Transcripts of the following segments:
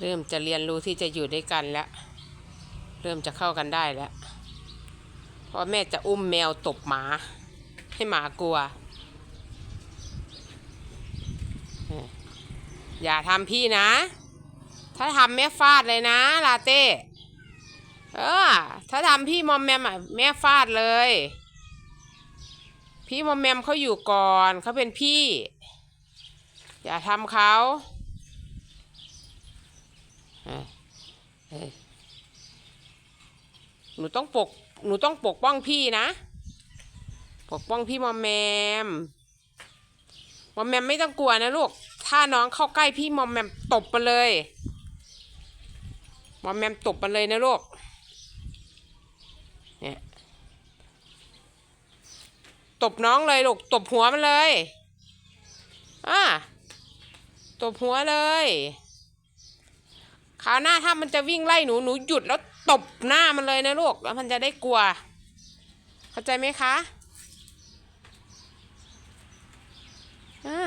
เริ่มจะเรียนรู้ที่จะอยู่ด้วยกันแล้ว เริ่มจะเข้ากันได้แล้วเพราะแม่จะอุ้มแมวตบหมา ให้หมากลัว อย่าทำพี่นะ ถ้าทำแม่ฟาดเลยนะ ลาเต้ เออ ถ้าทำพี่มอมแมมอะแม่ฟาดเลย พี่มอมแมมเขาอยู่ก่อน เขาเป็นพี่ อย่าทำเขา หนูต้องปก หนูต้องปกป้องพี่นะ ปกป้องพี่มอมแมม มอมแมมไม่ต้องกลัวนะลูก ถ้าน้องเข้าใกล้พี่มอมแมมตบไปเลย มอมแมมตบไปเลยนะลูก เนี่ย ตบน้องเลยลูก ตบหัวมันเลย อ่า ตบหัวเลย คราวหน้าถ้ามันจะวิ่งไล่หนูหนูหยุดแล้วตบหน้ามันเลยนะลูกแล้วมันจะได้กลัว เข้าใจไหมคะอ่า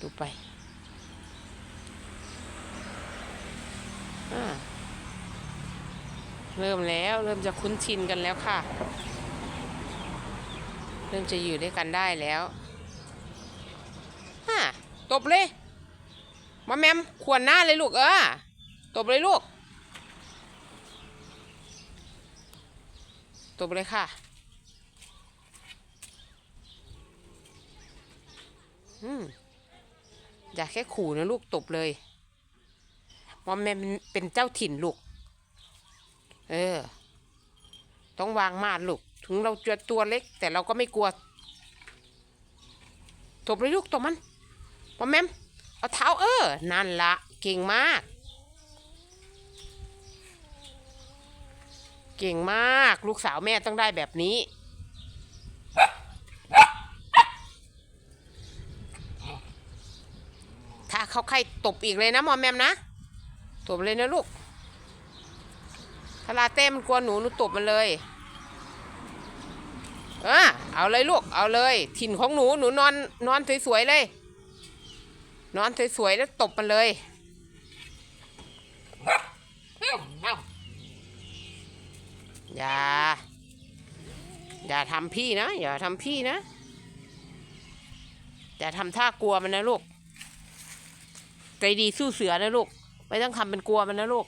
ดูไปอ่าเริ่มแล้วเริ่มจะคุ้นชินกันแล้วค่ะ เริ่มจะอยู่ด้วยกันได้แล้วฮ่าตบเลย มาแมมขวนหน้าเลยลูกเออตบเลยลูก ตบเลยค่ะ อืมอยากแค่ขู่นะลูกตบเลยมอมแมมเป็นเจ้าถิ่นลูก เออ ต้องวางมาดลูก ถึงเราจะตัวเล็ก แต่เราก็ไม่กลัว ตบเลยลูกตบมันมอมแมม เอาเท้าเออ นั่นละเก่งมาก เก่งมาก ลูกสาวแม่ต้องได้แบบนี้ ถ้าเขาใครตบอีกเลยนะมอมแมมนะ ตบเลยนะลูกถ้าลาเต้มันกลัวหนูหนูตบมันเลยเออเอาเลยลูก เอาเลย ถิ่นของหนู หนูนอนนอนสวยๆเลย นอนสวยๆแล้วตบมันเลยอย่า อย่าทำพี่นะ อย่าทำพี่นะ อย่าทำท่ากลัวมันนะลูก ใจดีสู้เสือนะลูก ไม่ต้องทำเป็นกลัวมันนะลูก